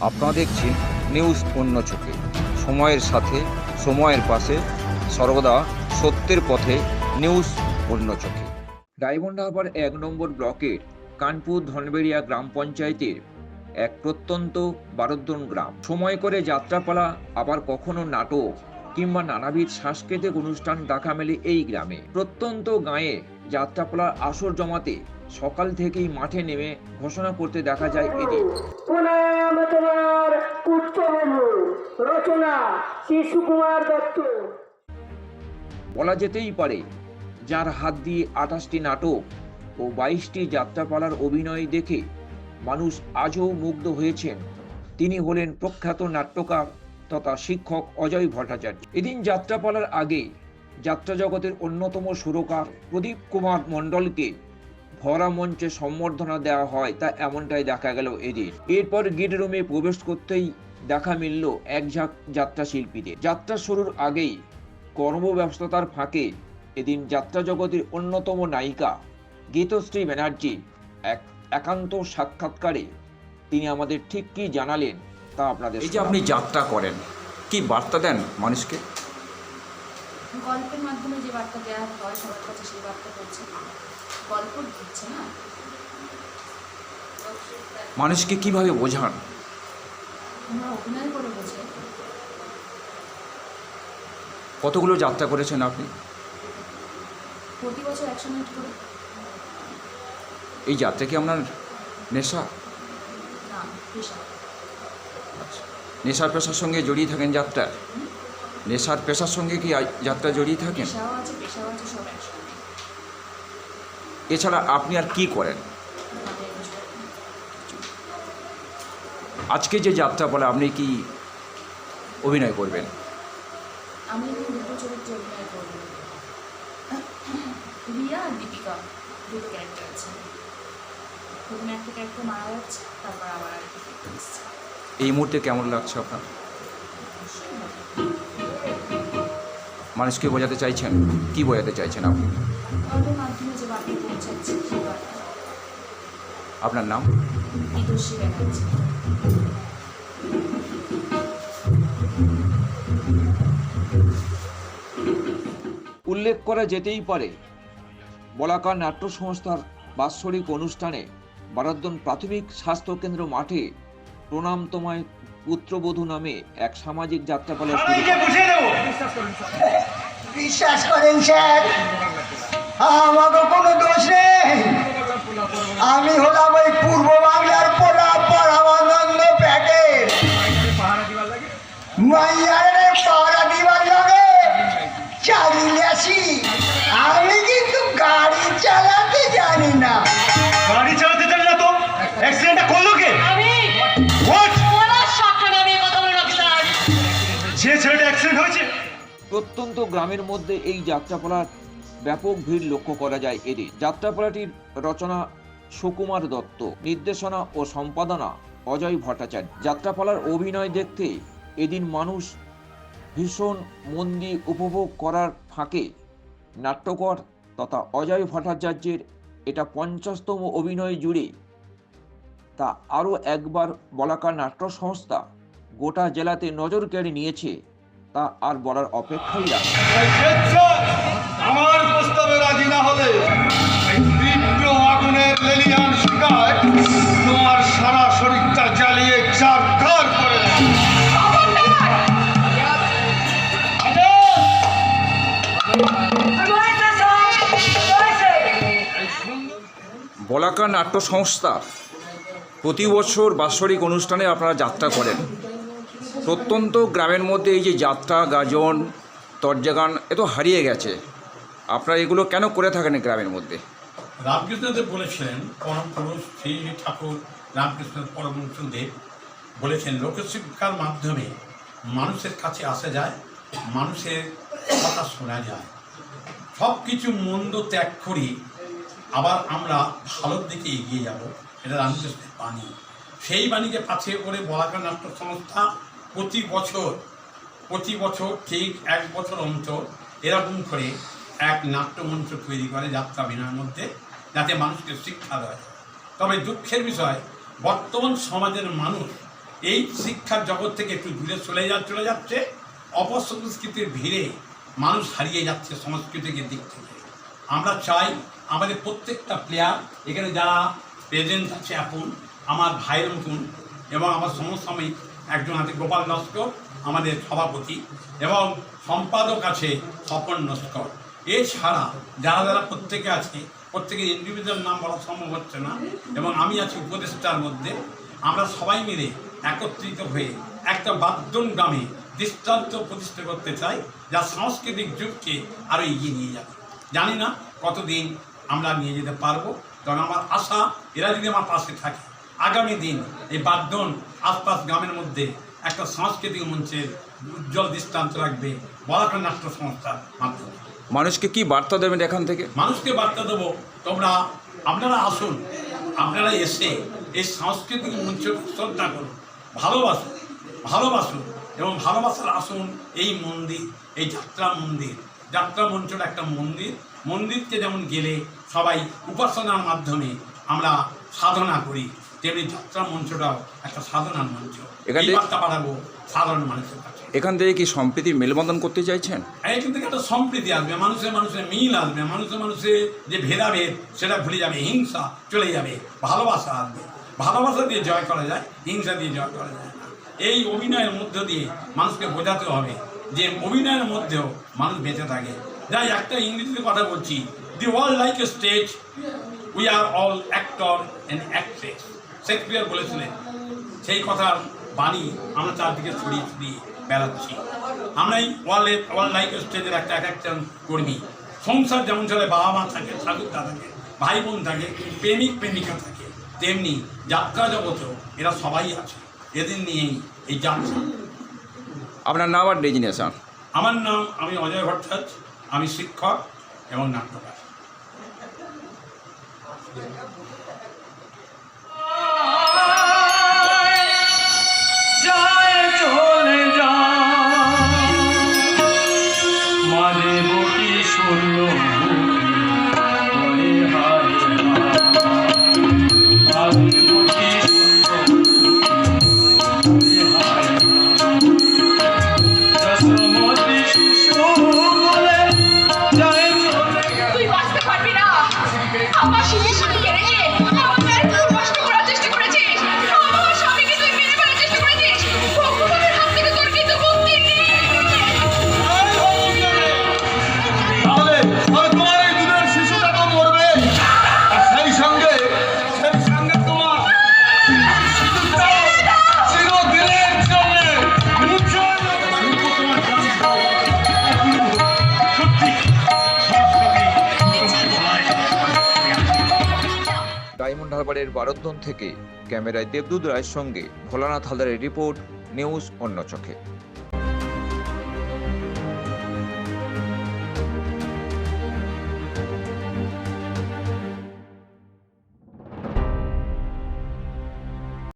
আপনারা দেখছেন নিউজ অন্য চোখে। সময়ের সাথে, সময়ের পাশে, সর্বদা সত্যের পথে নিউজ অন্য চোখে। ডায়মন্ড হারবার এক নম্বর ব্লকের কানপুর ধনবেড়িয়া গ্রাম পঞ্চায়েতের এক প্রত্যন্ত বারোদ্দন গ্রাম। সময় করে যাত্রাপালা, আবার কখনো নাটক কিংবা নানাবিধ সাংস্কৃতিক অনুষ্ঠান দেখা মেলে এই গ্রামে। প্রত্যন্ত গাঁয়ে যাত্রাপালার আসর জমাতে সকাল থেকেই মাঠে নেমে ঘোষণা করতে দেখা যায় এদের। প্রণাম তোমার রচনা শিশু কুমার দত্ত। বলা যেতেই পারে যার হাত দিয়ে আঠাশটি নাটক ও বাইশটি যাত্রাপালার অভিনয় দেখে মানুষ আজও মুগ্ধ হয়েছেন। তিনি হলেন প্রখ্যাত নাট্যকার তথা শিক্ষক অজয় ভট্টাচার্য। এদিন যাত্রাপালার আগে যাত্রা জগতের অন্যতম সুরকার প্রদীপ কুমার মণ্ডলকে ভরা মঞ্চে সম্বর্ধনা দেওয়া হয় তা এমনটাই দেখা গেল এদিন এরপর গেট রুমে প্রবেশ করতেই দেখা মিলল এক ঝাঁক যাত্রা শিল্পীদের। যাত্রা শুরুর আগেই কর্মব্যস্ততার ফাঁকে এদিন যাত্রা জগতের অন্যতম নায়িকা গীতশ্রী ব্যানার্জি এক একান্ত সাক্ষাৎকারে তিনি আমাদের ঠিক কি জানালেন তা আপনাদের এই যে আপনি যাত্রা করেন কি বার্তা দেন মানুষকে? গল্পের মাধ্যমে যে বার্তা দেওয়া হয় সবার কাছে সেই বার্তা করছে গল্প দিচ্ছে না? মানুষকে কীভাবে বোঝান? আমরা অভিনয় করে বোঝে। কতগুলো যাত্রা করেছেন আপনি? প্রতি বছর একশো মিনিট করে। এই যাত্রা কি আপনার নেশা? না পেশা। আচ্ছা নেশার পেশার সঙ্গে জড়িয়ে থাকেন যাত্রা নেশার পেশার সঙ্গে কি যাত্রা জড়িয়ে থাকেন? পেশাও আছে পেশাও আছে সব এছাড়া আপনি আর কি করেন। আজকে যে যাত্রা বলে আপনি কি অভিনয় করবেন? আমি দুটো চরিত্রে অভিনয় করব। রিয়া আর দীপিকা দুটো ক্যারেক্টার আছে। প্রথমে একটা ক্যারেক্টার মারা যাচ্ছে তারপর আবার আরেকটা এই মুহূর্তে কেমন লাগছে আপনার? মানুষকে বোঝাতে চাইছেন? কি বোঝাতে চাইছেন আপনি? আপনার নাম? উল্লেখ করা যেতেই পারে বলাকা নাট্য সংস্থার বাৎসরিক অনুষ্ঠানে বারাদ্দন প্রাথমিক স্বাস্থ্য কেন্দ্র মাঠে প্রণাম তোমায় পুত্রবধূ নামে এক সামাজিক যাত্রাপালা শুরু। বিশ্বাস করেন স্যার। আমাকে কোনো দোষ নেই। আমি হলাম ওই পূর্ব বাংলার পোলা পরামানন্দ প্যাকেট মাইয়ারে পাহারা দিবার লাগে আমি কিন্তু গাড়ি চালাতে জানি না। গাড়ি চালাতে প্রত্যন্ত গ্রামের মধ্যে এই যাত্রাপালার ব্যাপক ভিড় লক্ষ্য করা যায় এদিন যাত্রাপালাটির রচনা সুকুমার দত্ত, নির্দেশনা ও সম্পাদনা অজয় ভট্টাচার্য। যাত্রাপালার অভিনয় দেখতে এদিন মানুষ ভীষণ মন দিয়ে উপভোগ করার ফাঁকে নাট্যকর তথা অজয় ভট্টাচার্যের এটা পঞ্চাশতম অভিনয় জুড়ে তা আরও একবার বলাকা নাট্য সংস্থা গোটা জেলাতে নজর কেড়ে নিয়েছে আর বলার অপেক্ষাই রাখে আমার প্রস্তাবে রাজি না হলে এই তীব্র আগুনের লেলিয়ান শিকায় তোমার সারা শরীরটা জ্বালিয়ে চারখার করে দেবে। বলাকা নাট্য সংস্থা প্রতি বছর বাৎসরিক অনুষ্ঠানে আপনারা যাত্রা করেন প্রত্যন্ত গ্রামের মধ্যে এই যে যাত্রা, গাজন, তর্জাগান, এ তো হারিয়ে গেছে। আপনারা এগুলো কেন করে থাকেন গ্রামের মধ্যে? রামকৃষ্ণদেব বলেছিলেন পরম পুরুষ, শ্রী ঠাকুর রামকৃষ্ণ পরমহংসদেব বলেছেন লোকশিক্ষার মাধ্যমে মানুষের কাছে আসা যায়, মানুষের কথা শোনা যায়। সব কিছু মন্দ ত্যাগ করি আবার আমরা ভালোর দিকে এগিয়ে যাব, এটা রামকৃষ্ণের বাণী। সেই বাণীকে পাছে করে বলাকা নাট্য সংস্থা প্রতি বছর প্রতি বছর ঠিক এক বছর অন্তর এরকম করে এক নাট্যমঞ্চ তৈরি করে যাত্রা বিনার মধ্যে, যাতে মানুষকে শিক্ষা দেয় তবে দুঃখের বিষয়, বর্তমান সমাজের মানুষ এই শিক্ষার জগৎ থেকে একটু দূরে চলে যা, চলে যাচ্ছে অপসংস্কৃতির ভিড়ে মানুষ হারিয়ে যাচ্ছে সংস্কৃতিকে দিক থেকে। আমরা চাই আমাদের প্রত্যেকটা প্লেয়ার এখানে যারা প্রেজেন্ট আছে এখন, আমার ভাইয়ের মতন এবং আমার সমসাময়িক একজন আছে গোপাল নস্কর, আমাদের সভাপতি, এবং সম্পাদক আছে স্বপন নস্কর। এছাড়া যারা যারা প্রত্যেকে আছে প্রত্যেকের ইন্ডিভিজুয়াল নাম বলা সম্ভব হচ্ছে না, এবং আমি আছি উপদেষ্টার মধ্যে, আমরা সবাই মিলে একত্রিত হয়ে একটা বাদ্যন গ্রামে দৃষ্টান্ত প্রতিষ্ঠা করতে চাই, যা সাংস্কৃতিক যুগকে আরও এগিয়ে নিয়ে যাবে। জানি না কতদিন আমরা নিয়ে যেতে পারব, কারণ আমার আশা এরা যদি আমার পাশে থাকে আগামী দিন এই বাদ্যন আশপাশ গ্রামের মধ্যে একটা সাংস্কৃতিক মঞ্চের উজ্জ্বল দৃষ্টান্ত রাখবে বলাকা নাট্য সংস্থার মাধ্যমে। মানুষকে কি বার্তা দেবেন এখান থেকে? মানুষকে বার্তা দেবো। তোমরা আপনারা আসুন আপনারা এসে এই সাংস্কৃতিক মঞ্চ শ্রদ্ধা করুন ভালোবাসুন ভালোবাসুন এবং ভালোবাসার আসুন এই মন্দির এই যাত্রা মন্দির। যাত্রা মঞ্চটা একটা মন্দির। মন্দিরকে যেমন গেলে সবাই উপাসনার মাধ্যমে আমরা সাধনা করি তেমনি যাত্রা মঞ্চটাও একটা সাধনার মঞ্চ এখান থেকে- বার্তা পাঠাবো সাধারণ মানুষের কাছে। এখান থেকে কি সম্প্রীতির মেলবন্ধন করতে চাইছেন? এখান থেকে একটা সম্প্রীতি আসবে মানুষের মানুষের মিল আসবে মানুষের মানুষের যে ভেদাভেদ সেটা ভুলে যাবে হিংসা চলে যাবে ভালোবাসা আসবে। ভালোবাসা দিয়ে জয় করা যায় হিংসা দিয়ে জয় করা যায় এই অভিনয়ের মধ্য দিয়ে মানুষকে বোঝাতে হবে যে অভিনয়ের মধ্যেও মানুষ বেঁচে থাকে। যাই একটা ইংরেজিতে কথা বলছি the world like a stage we are all actor and actress Shakespeare বলেছিলেন সেই কথার বাণী আমরা চারদিকে ছড়িয়ে ছড়িয়ে বেড়াচ্ছি। আমরা এই ওয়ার্ল্ডের ওয়ার্ল্ড লাইফ স্টেজের একটা এক একজন কর্মী। সংসার যেমন চলে বাবা মা থাকে ঠাকুরদা থাকে ভাই বোন থাকে প্রেমিক প্রেমিকা থাকে তেমনি যাত্রা জগতেও এরা সবাই আছে। এদের নিয়েই এই যাত্রা। আপনার নাম আর ডেজিনেশন? আমার নাম আমি অজয় ভট্টাচার্য আমি শিক্ষক এবং নাট্যকার। হারবারের বারোদ্দন থেকে ক্যামেরায় দেবদূত রায়ের সঙ্গে ভোলানাথ হালদারের রিপোর্ট নিউজ অন্য চোখে।